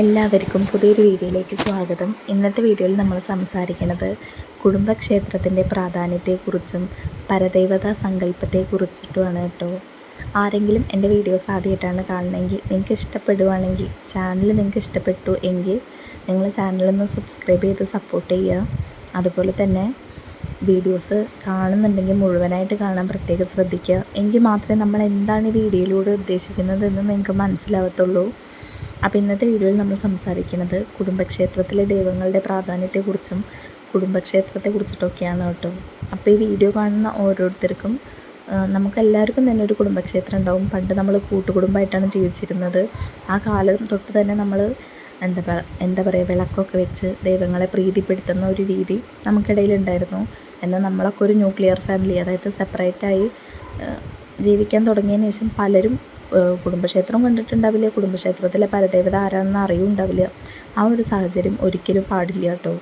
എല്ലാവർക്കും പുതിയൊരു വീഡിയോയിലേക്ക് സ്വാഗതം. ഇന്നത്തെ വീഡിയോയിൽ നമ്മൾ സംസാരിക്കുന്നത് കുടുംബക്ഷേത്രത്തിന്റെ പ്രാധാന്യത്തെക്കുറിച്ചും പരദൈവതാ സങ്കല്പത്തെക്കുറിച്ചിട്ടുമാണ് കേട്ടോ. ആരെങ്കിലും എന്റെ വീഡിയോസ് ആദ്യമായിട്ടാണ് കാണണമെങ്കിൽ നിങ്ങൾക്ക് ഇഷ്ടപ്പെടുവാണെങ്കിൽ ചാനൽ നിങ്ങൾക്ക് ഇഷ്ടപ്പെട്ടു എങ്കിൽ നിങ്ങൾ ചാനലൊന്ന് സബ്സ്ക്രൈബ് ചെയ്ത് സപ്പോർട്ട് ചെയ്യുക. അതുപോലെ തന്നെ വീഡിയോസ് കാണുന്നുണ്ടെങ്കിൽ മുഴുവനായിട്ട് കാണാൻ പ്രത്യേകം ശ്രദ്ധിക്കുക. എങ്കിൽ മാത്രമേ നമ്മൾ എന്താണ് ഈ വീഡിയോയിലൂടെ ഉദ്ദേശിക്കുന്നതെന്ന് നിങ്ങൾക്ക് മനസ്സിലാവത്തുള്ളൂ. അപ്പോൾ ഇന്നത്തെ വീഡിയോയിൽ നമ്മൾ സംസാരിക്കുന്നത് കുടുംബക്ഷേത്രത്തിലെ ദൈവങ്ങളുടെ പ്രാധാന്യത്തെക്കുറിച്ചും കുടുംബക്ഷേത്രത്തെക്കുറിച്ചിട്ടൊക്കെയാണ് കേട്ടോ. അപ്പോൾ ഈ വീഡിയോ കാണുന്ന ഓരോരുത്തർക്കും നമുക്കെല്ലാവർക്കും തന്നെ ഒരു കുടുംബക്ഷേത്രം ഉണ്ടാവും. പണ്ട് നമ്മൾ കൂട്ടുകുടുംബമായിട്ടാണ് ജീവിച്ചിരുന്നത്. ആ കാലം തൊട്ട് തന്നെ നമ്മൾ എന്താ എന്താ പറയുക വിളക്കൊക്കെ വെച്ച് ദൈവങ്ങളെ പ്രീതിപ്പെടുത്തുന്ന ഒരു രീതി നമുക്കിടയിലുണ്ടായിരുന്നു എന്നാൽ നമ്മളൊക്കെ ഒരു ന്യൂക്ലിയർ ഫാമിലി അതായത് സെപ്പറേറ്റായി ജീവിക്കാൻ തുടങ്ങിയതിന് ശേഷം പലരും കുടുംബക്ഷേത്രം കണ്ടിട്ടുണ്ടാവില്ല. കുടുംബക്ഷേത്രത്തിലെ പരദേവത ആരാണെന്ന് അറിയുണ്ടാവില്ല ആ ഒരു സാഹചര്യം ഒരിക്കലും പാടില്ല കേട്ടോ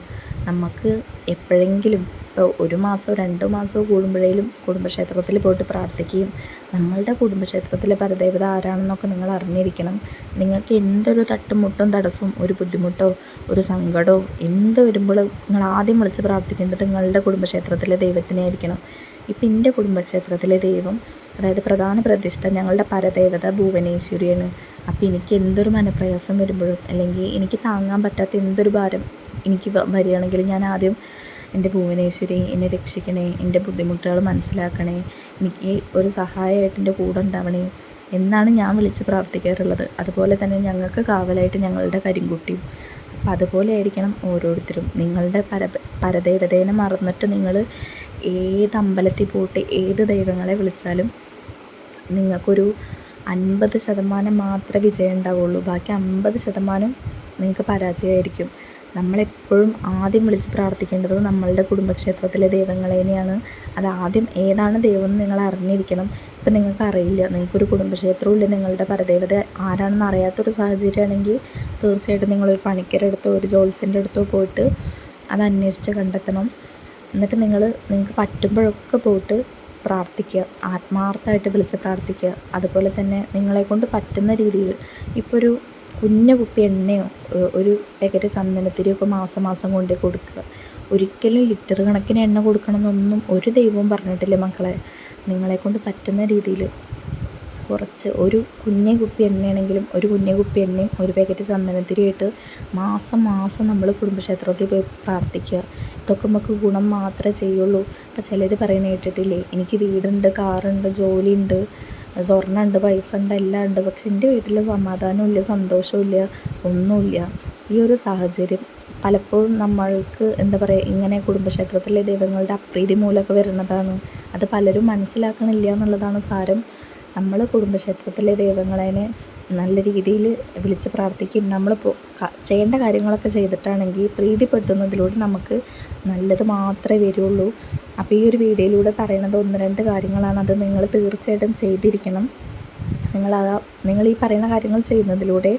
നമുക്ക് എപ്പോഴെങ്കിലും ഒരു മാസമോ രണ്ട് മാസമോ കൂടുമ്പോഴേലും കുടുംബക്ഷേത്രത്തിൽ പോയിട്ട് പ്രാർത്ഥിക്കുകയും നമ്മളുടെ കുടുംബക്ഷേത്രത്തിലെ പരദേവത ആരാണെന്നൊക്കെ നിങ്ങൾ അറിഞ്ഞിരിക്കണം. നിങ്ങൾക്ക് എന്തൊരു തട്ടുമുട്ടും തടസ്സവും ഒരു ബുദ്ധിമുട്ടോ ഒരു സങ്കടമോ എന്ത് വരുമ്പോൾ നിങ്ങൾ ആദ്യം വിളിച്ച് പ്രാർത്ഥിക്കേണ്ടത് നിങ്ങളുടെ കുടുംബക്ഷേത്രത്തിലെ ദൈവത്തിനെ ആയിരിക്കണം. ഇപ്പം എന്റെ കുടുംബക്ഷേത്രത്തിലെ ദൈവം അതായത് പ്രധാന പ്രതിഷ്ഠ ഞങ്ങളുടെ പരദേവത ഭുവനേശ്വരിയാണ്. അപ്പോൾ എനിക്ക് എന്തൊരു മനപ്രയാസം വരുമ്പോഴും അല്ലെങ്കിൽ എനിക്ക് താങ്ങാൻ പറ്റാത്ത എന്തൊരു ഭാരം എനിക്ക് വരികയാണെങ്കിൽ ഞാൻ ആദ്യം എന്റെ ഭുവനേശ്വരി എന്നെ രക്ഷിക്കണേ എന്റെ ബുദ്ധിമുട്ടുകൾ മനസ്സിലാക്കണേ എനിക്ക് ഒരു സഹായമായിട്ട് എന്റെ കൂടെ ഉണ്ടാവണേ എന്നാണ് ഞാൻ വിളിച്ച് പ്രാർത്ഥിക്കാറുള്ളത്. അതുപോലെ തന്നെ ഞങ്ങൾക്ക് കാവലായിട്ട് ഞങ്ങളുടെ കരിങ്കുട്ടിയും. അപ്പം അതുപോലെ ആയിരിക്കണം ഓരോരുത്തരും. നിങ്ങളുടെ പര പരദേവതേനെ മറന്നിട്ട് നിങ്ങൾ ഏത് അമ്പലത്തിൽ പോയിട്ട് ഏത് ദൈവങ്ങളെ വിളിച്ചാലും നിങ്ങൾക്കൊരു അൻപത് ശതമാനം മാത്രമേ വിജയം ഉണ്ടാവുള്ളൂ. ബാക്കി അമ്പത് ശതമാനം നിങ്ങൾക്ക് പരാജയമായിരിക്കും. നമ്മളെപ്പോഴും ആദ്യം വിളിച്ച് പ്രാർത്ഥിക്കേണ്ടത് നമ്മളുടെ കുടുംബക്ഷേത്രത്തിലെ ദൈവങ്ങളെ തന്നെയാണ്. അത് ആദ്യം ഏതാണ് ദൈവം എന്ന് നിങ്ങൾ അറിഞ്ഞിരിക്കണം. ഇപ്പം നിങ്ങൾക്ക് അറിയില്ല. നിങ്ങൾക്കൊരു കുടുംബക്ഷേത്രമില്ല നിങ്ങളുടെ പരദേവത ആരാണെന്ന് അറിയാത്തൊരു സാഹചര്യമാണെങ്കിൽ തീർച്ചയായിട്ടും നിങ്ങളൊരു പണിക്കരുടെ അടുത്തോ ഒരു ജോത്സ്യന്റെ അടുത്തോ പോയിട്ട് അത് അന്വേഷിച്ച് കണ്ടെത്തണം. എന്നിട്ട് നിങ്ങൾ നിങ്ങൾക്ക് പറ്റുമ്പോഴൊക്കെ പോയിട്ട് പ്രാർത്ഥിക്കുക. ആത്മാർത്ഥമായിട്ട് വിളിച്ച് പ്രാർത്ഥിക്കുക. അതുപോലെ തന്നെ നിങ്ങളെക്കൊണ്ട് പറ്റുന്ന രീതിയിൽ. ഇപ്പോൾ ഒരു കുഞ്ഞു കുപ്പി എണ്ണയോ ഒരു പാക്കറ്റ് ചന്ദനത്തിരിയൊക്കെ മാസം മാസം കൊണ്ട് കൊടുക്കുക. ഒരിക്കലും ലിറ്റർ കണക്കിന് എണ്ണ കൊടുക്കണമെന്നൊന്നും ഒരു ദൈവവും പറഞ്ഞിട്ടില്ല മക്കളെ. നിങ്ങളെ കൊണ്ട് പറ്റുന്ന രീതിയിൽ കുറച്ച് ഒരു കുഞ്ഞു കുപ്പി എണ്ണയാണെങ്കിലും ഒരു കുഞ്ഞു കുപ്പി എണ്ണയും ഒരു പാക്കറ്റ് ചന്ദനത്തിരിയായിട്ട് മാസം മാസം നമ്മൾ കുടുംബക്ഷേത്രത്തിൽ പോയി പ്രാർത്ഥിക്കുക. ഇതൊക്കെ നമുക്ക് ഗുണം മാത്രമേ ചെയ്യുള്ളൂ. അപ്പം ചിലർ പറയുന്നത് കേട്ടിട്ടില്ലേ എനിക്ക് വീടുണ്ട് കാറുണ്ട് ജോലിയുണ്ട്. സ്വർണമുണ്ട് പൈസ ഉണ്ട് എല്ലാം ഉണ്ട് പക്ഷെ എന്റെ വീട്ടിൽ സമാധാനമില്ല സന്തോഷമില്ല ഒന്നുമില്ല. ഈ ഒരു സാഹചര്യം പലപ്പോഴും നമ്മൾക്ക് എന്താ പറയുക ഇങ്ങനെ കുടുംബക്ഷേത്രത്തിലെ ദൈവങ്ങളുടെ അപ്രീതി മൂലമൊക്കെ വരുന്നതാണ്. അത് പലരും മനസ്സിലാക്കണില്ല എന്നുള്ളതാണ് സാരം. നമ്മൾ കുടുംബക്ഷേത്രത്തിലെ ദൈവങ്ങളെ നല്ല രീതിയിൽ വിളിച്ച് പ്രാർത്ഥിക്കും. നമ്മൾ ചെയ്യേണ്ട കാര്യങ്ങളൊക്കെ ചെയ്തിട്ടാണെങ്കിൽ പ്രീതിപ്പെടുത്തുന്നതിലൂടെ നമുക്ക് നല്ലത് മാത്രമേ വരുള്ളൂ. അപ്പോൾ ഈ ഒരു വീഡിയോയിലൂടെ പറയുന്നത് ഒന്ന് രണ്ട് കാര്യങ്ങളാണ്. അത് നിങ്ങൾ തീർച്ചയായിട്ടും ചെയ്തിരിക്കണം. നിങ്ങൾ നിങ്ങൾ ഈ പറയുന്ന കാര്യങ്ങൾ ചെയ്യുന്നതിലൂടെ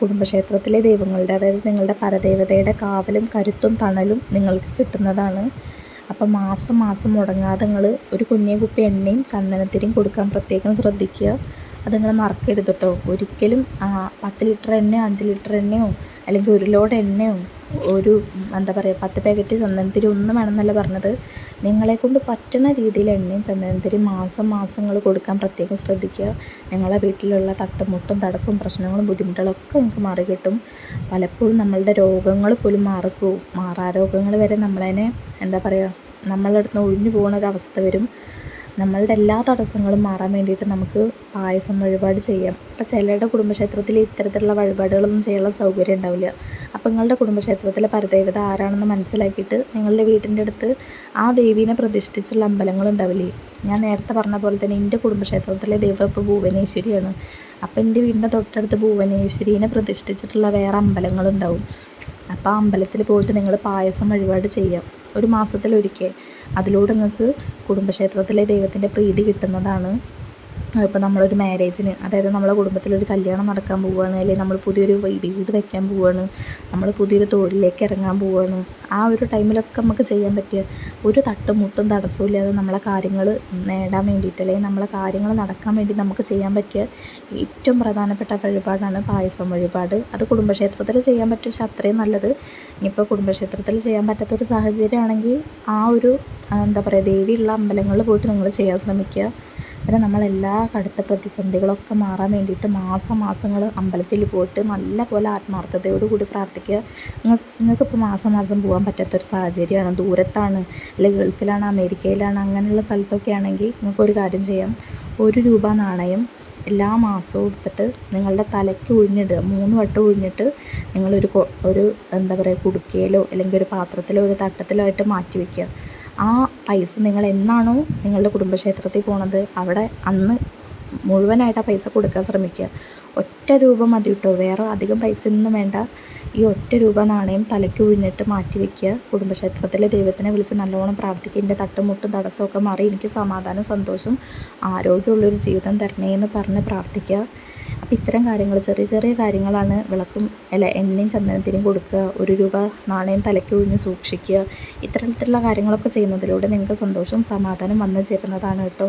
കുടുംബക്ഷേത്രത്തിലെ ദൈവങ്ങളുടെ അതായത് നിങ്ങളുടെ പരദേവതയുടെ കാവലും കരുത്തും തണലും നിങ്ങൾക്ക് കിട്ടുന്നതാണ്. അപ്പം മാസം മാസം മുടങ്ങാതെ നിങ്ങൾ ഒരു കുഞ്ഞേ കുപ്പി എണ്ണയും ചന്ദനത്തിരിയും കൊടുക്കാൻ പ്രത്യേകം ശ്രദ്ധിക്കുക. അത് നിങ്ങൾ മറക്കരുത് കേട്ടോ ഒരിക്കലും പത്ത് ലിറ്റർ എണ്ണയോ അഞ്ച് ലിറ്റർ എണ്ണയോ അല്ലെങ്കിൽ ഒരു ലോഡ് എണ്ണയോ ഒരു എന്താ പറയുക പത്ത് പാക്കറ്റ് ചന്ദനത്തിരി ഒന്നും വേണമെന്നല്ല പറഞ്ഞത്. നിങ്ങളെക്കൊണ്ട് പറ്റുന്ന രീതിയിൽ എണ്ണയും ചന്ദനത്തിരി മാസം മാസങ്ങൾ കൊടുക്കാൻ പ്രത്യേകം ശ്രദ്ധിക്കുക. നിങ്ങളെ വീട്ടിലുള്ള തട്ടുമുട്ടും തടസ്സവും പ്രശ്നങ്ങളും ബുദ്ധിമുട്ടുകളൊക്കെ നിങ്ങൾക്ക് മാറി കിട്ടും പലപ്പോഴും നമ്മളുടെ രോഗങ്ങൾ പോലും മാറിപ്പോവും മാറാരോഗങ്ങൾ വരെ നമ്മളതിനെ എന്താ പറയുക നമ്മളടുത്ത് നിന്ന് ഒഴിഞ്ഞു പോകുന്ന ഒരവസ്ഥ വരും. നമ്മളുടെ എല്ലാ തടസ്സങ്ങളും മാറാൻ വേണ്ടിയിട്ട് നമുക്ക് പായസം വഴിപാട് ചെയ്യാം. അപ്പം ചിലരുടെ കുടുംബക്ഷേത്രത്തിൽ ഇത്തരത്തിലുള്ള വഴിപാടുകളൊന്നും ചെയ്യാനുള്ള സൗകര്യം ഉണ്ടാവില്ല. അപ്പം നിങ്ങളുടെ കുടുംബക്ഷേത്രത്തിലെ പരദേവത ആരാണെന്ന് മനസ്സിലാക്കിയിട്ട് നിങ്ങളുടെ വീട്ടിന്റെ അടുത്ത് ആ ദേവീനെ പ്രതിഷ്ഠിച്ചുള്ള അമ്പലങ്ങളുണ്ടാവില്ലേ ഞാൻ നേരത്തെ പറഞ്ഞ പോലെ തന്നെ എന്റെ കുടുംബക്ഷേത്രത്തിലെ ദൈവം ഇപ്പോൾ ഭുവനേശ്വരിയാണ്. അപ്പം എന്റെ വീടിന്റെ തൊട്ടടുത്ത് ഭുവനേശ്വരീനെ പ്രതിഷ്ഠിച്ചിട്ടുള്ള വേറെ അമ്പലങ്ങളുണ്ടാവും. അപ്പോൾ അമ്പലത്തിൽ പോയിട്ട് നിങ്ങൾ പായസം വഴിപാട് ചെയ്യാം. ഒരു മാസത്തിലൊരിക്കൽ. അതിലൂടെ നിങ്ങൾക്ക് കുടുംബക്ഷേത്രത്തിലെ ദൈവത്തിന്റെ പ്രീതി കിട്ടുന്നതാണ്. ഇപ്പോൾ നമ്മളൊരു മാരേജിന് അതായത് നമ്മളെ കുടുംബത്തിലൊരു കല്യാണം നടക്കാൻ പോവുകയാണ് അല്ലെങ്കിൽ നമ്മൾ പുതിയൊരു വീട് വയ്ക്കാൻ പോവുകയാണ് നമ്മൾ പുതിയൊരു തൊഴിലിലേക്ക് ഇറങ്ങാൻ പോവുകയാണ് ആ ഒരു ടൈമിലൊക്കെ നമുക്ക് ചെയ്യാൻ പറ്റിയ ഒരു തട്ടും മുട്ടും തടസ്സവും ഇല്ലാതെ നമ്മളെ കാര്യങ്ങൾ നേടാൻ വേണ്ടിയിട്ട് അല്ലെങ്കിൽ നമ്മളെ കാര്യങ്ങൾ നടക്കാൻ വേണ്ടി നമുക്ക് ചെയ്യാൻ പറ്റിയ ഏറ്റവും പ്രധാനപ്പെട്ട വഴിപാടാണ് പായസം വഴിപാട്. അത് കുടുംബക്ഷേത്രത്തിൽ ചെയ്യാൻ പറ്റും പക്ഷെ അത്രയും നല്ലത് ഇനിയിപ്പോൾ കുടുംബക്ഷേത്രത്തിൽ ചെയ്യാൻ പറ്റാത്തൊരു സാഹചര്യമാണെങ്കിൽ ആ ഒരു എന്താ പറയുക ദേവിയുള്ള അമ്പലങ്ങളിൽ പോയിട്ട് നിങ്ങൾ ചെയ്യാൻ ശ്രമിക്കുക. പിന്നെ നമ്മളെല്ലാ കടുത്ത പ്രതിസന്ധികളൊക്കെ മാറാൻ വേണ്ടിയിട്ട് മാസം മാസങ്ങൾ അമ്പലത്തിൽ പോയിട്ട് നല്ല പോലെ ആത്മാർത്ഥതയോടുകൂടി പ്രാർത്ഥിക്കുക. നിങ്ങൾക്ക് നിങ്ങൾക്കിപ്പോൾ മാസം മാസം പോകാൻ പറ്റാത്തൊരു സാഹചര്യമാണ്. ദൂരത്താണ് അല്ലെങ്കിൽ ഗൾഫിലാണ് അമേരിക്കയിലാണ് അങ്ങനെയുള്ള സ്ഥലത്തൊക്കെ ആണെങ്കിൽ നിങ്ങൾക്കൊരു കാര്യം ചെയ്യാം. ഒരു രൂപ നാണയം എല്ലാ മാസവും എടുത്തിട്ട് നിങ്ങളുടെ തലയ്ക്ക് ഉഴിഞ്ഞിടുക. മൂന്ന് വട്ടം ഉഴിഞ്ഞിട്ട് നിങ്ങളൊരു ഒരു എന്താ പറയുക കുടുക്കയിലോ അല്ലെങ്കിൽ ഒരു പാത്രത്തിലോ ഒരു തട്ടത്തിലോ ആയിട്ട് മാറ്റി വയ്ക്കുക ആ പൈസ നിങ്ങൾ എന്നാണോ നിങ്ങളുടെ കുടുംബക്ഷേത്രത്തിൽ പോണത് അവിടെ അന്ന് മുഴുവനായിട്ട് ആ പൈസ കൊടുക്കാൻ ശ്രമിക്കുക. ഒറ്റ രൂപ മതി കേട്ടോ. വേറെ അധികം പൈസ ഒന്നും വേണ്ട. ഈ ഒറ്റ രൂപ നാണയം തലയ്ക്ക് ഉഴിഞ്ഞിട്ട് മാറ്റി വെക്കുക. കുടുംബക്ഷേത്രത്തിലെ ദൈവത്തിനെ വിളിച്ച് നല്ലോണം പ്രാർത്ഥിക്കുക. എന്റെ തട്ടുമുട്ടും തടസ്സമൊക്കെ മാറി എനിക്ക് സമാധാനം സന്തോഷം ആരോഗ്യമുള്ളൊരു ജീവിതം തരണേ എന്ന് പറഞ്ഞ് പ്രാർത്ഥിക്കുക. അപ്പോൾ ഇത്തരം കാര്യങ്ങൾ ചെറിയ ചെറിയ കാര്യങ്ങളാണ് വിളക്കും അല്ല എണ്ണയും ചന്ദനത്തിനും കൊടുക്കുക ഒരു രൂപ നാണയം തലയ്ക്ക് ഒഴിഞ്ഞ് സൂക്ഷിക്കുക ഇത്തരത്തിലുള്ള കാര്യങ്ങളൊക്കെ ചെയ്യുന്നതിലൂടെ നിങ്ങൾക്ക് സന്തോഷവും സമാധാനം വന്നു ചേരുന്നതാണ് കേട്ടോ.